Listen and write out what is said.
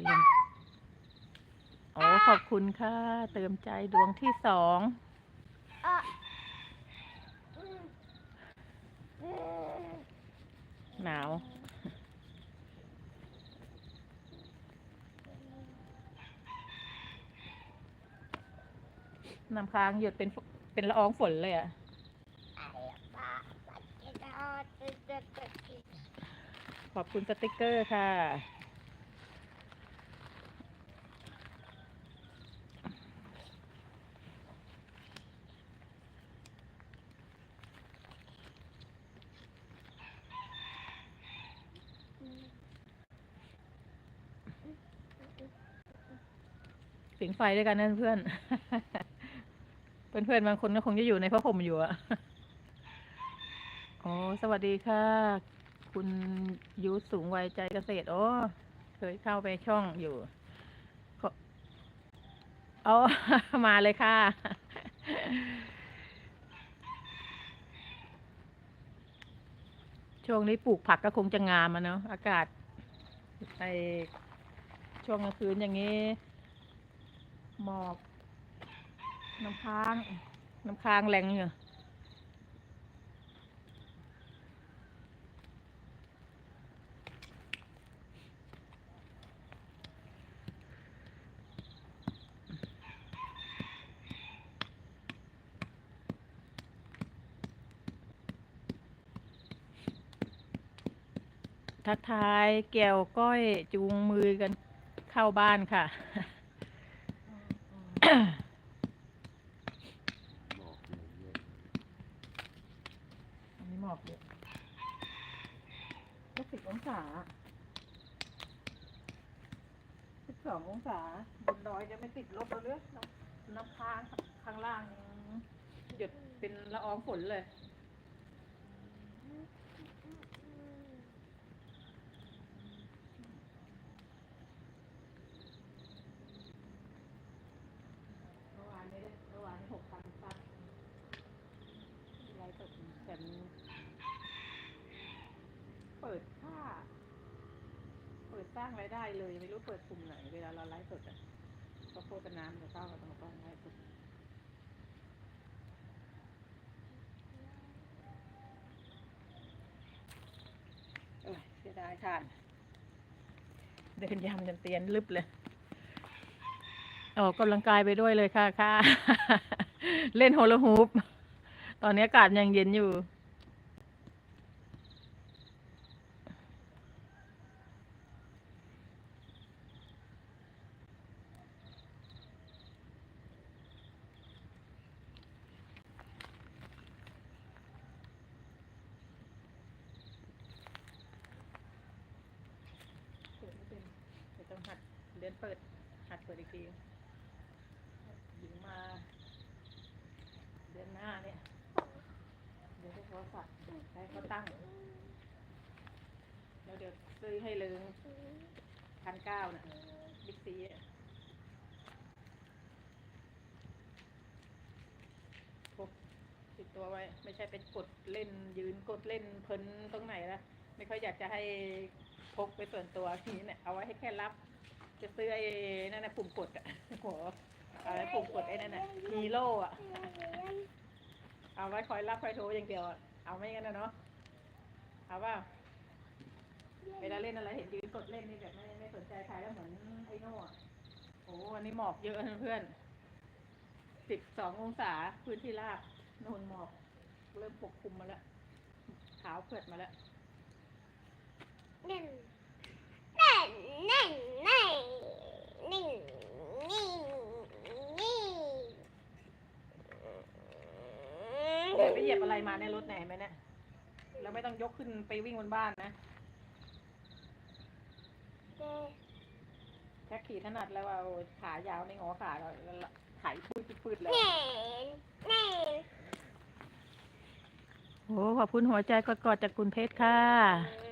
เป็นลมโอ้ขอบคุณค่ะ เติมใจดวงที่สองหนาวน้ำค้างหยดเป็นเป็นละอองฝนเลยอะขอบคุณสติกเกอร์ค่ะ สิงไฟด้วยกันนะเพื่อน เพื่อนๆบางคนก็คงจะอยู่ในพระห่มอยู่อะโอ้สวัสดีค่ะ คุณยุทธสูงวัยใจเกษตร โอ้เคยเข้าไปช่องอยู่อเอามาเลยค่ะ ช่วงนี้ปลูกผักก็คงจะงามอะเนาะอากาศในช่วงกลางคืนอย่างนี้ หมอกน้ำค้าง น้ำค้างแรงอยู่ทักทายแก้วก้อยจูงมือกันเข้าบ้านค่ะ อันนี้หมอกเยก็สิบองศาสิบสององศาบนดอยจะไม่ติดลบแล้วเรือน้ำน้ำค้างข้างล่าง หยดเป็นละอองฝนเลย เมื่อวานนี้เมื่อวานหกพันซับไลฟ์สดแต่มีเปิดค่า เปิด สร้างรายได้เลย ไม่รู้เปิดกลุ่มไหนเวลาเราไลฟ์สดอะก็โฆษณามันจะเข้ากับตรงกล้องไลฟ์สดเอ้ยเสียดายทาน เดินยำจนเตียนลึบเลยออกกำลังกายไปด้วยเลยค่ะค่ะ เล่นโฮโลฮูป ตอนนี้อากาศยังเย็นอยู่ เปิดไม่เป็นเดี๋ยว ต้องหัดเรียนเปิด หัดเปิดอีกทีหญิงมา เดือนหน้าเนี่ย เดี๋ยวได้โทรศัพท์ให้เขาตั้ง แล้วเดี๋ยวซื้อให้เลยพันเก้าน่ะบิ๊กซีอะพกติดตัวไว้ ไม่ใช่เป็นกดเล่นยืนกดเล่นเพลินตรงไหนละไม่ค่อยอยากจะให้พกไปส่วนตัวทีนี้เนี่ยเอาไว้ให้แค่รับ จะซื้อไอ้นั่นนะปุ่มกดอะหัวอะไรปุ่มกดไอ้นั่นน่ะฮีโร่อะเอาไว้คอยรับคอยโทรอย่างเดียวอะเอาไม่งั้นนะเนาะเอาว่าเวลาเล่นอะไรเห็นยืนกดเล่นนี่แบบไม่ไม่สนใจใครแล้วเหมือนไอ้โน่อะโอ้อันนี้หมอกเยอะนะเพื่อนสิบสององศาพื้นที่ราบโน่นหมอก เริ่มปกคลุมมาแล้วขาวเผือดมาแล้ว นั่นนั่นนั่นนั่นนี่นี่นี่ เดี๋ยวไปเหยียบอะไรมาในรถไหนไหมเนี่ยเราไม่ต้องยกขึ้นไปวิ่งบนบ้านนะแค่ขี่ถนัดแล้วว่าโอ้ยขายาวในงอขาเราแล้วไถพืดพืดเลยนี่นี่โอ้ขอบคุณหัวใจกอดๆจากคุณเพชรค่ะน